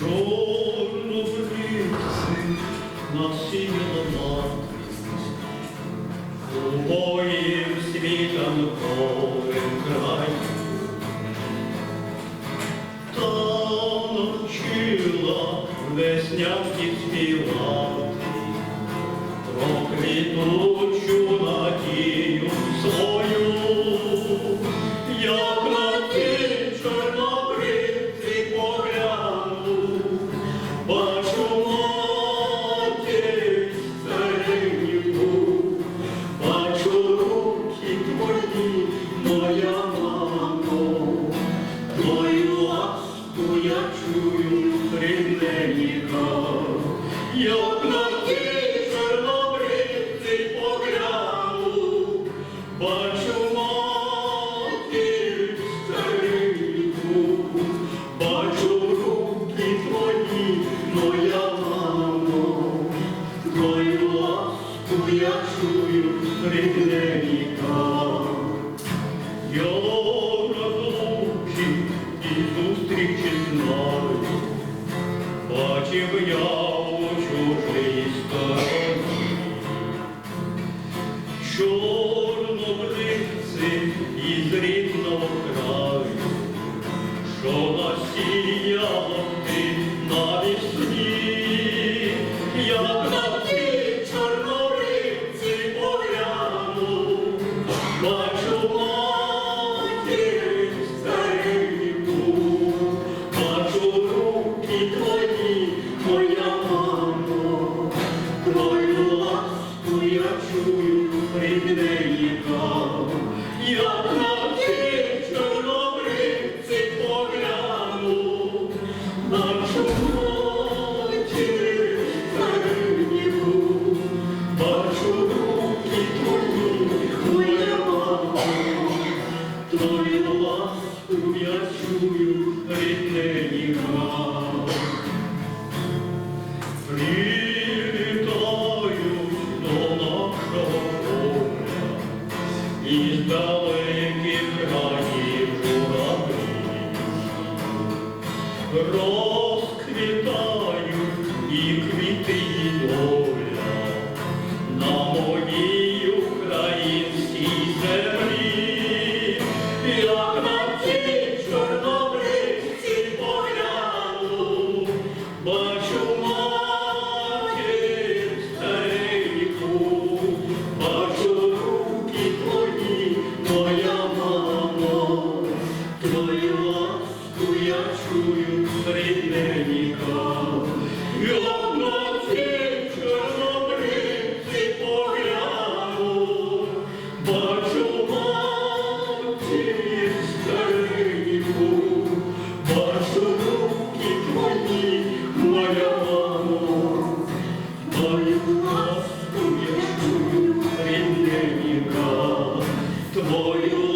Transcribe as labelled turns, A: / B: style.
A: Чорнобривці насіяла матись, Убогим світом голим край. Та навчила співати, Про квітучу я чую рідненька, як бачив я у чужій стороні, ласку я чую рідненька, як на ті чорнобривці погляну, бачу матір стареньку, бачу руки твої, моя твою ласку я чую рідненька. Прилітають я чую рідненька, як на ті чорнобривці погляну, бачу матір бачу руки твої, моя мамо, твою ласку я чую рідненька, твою я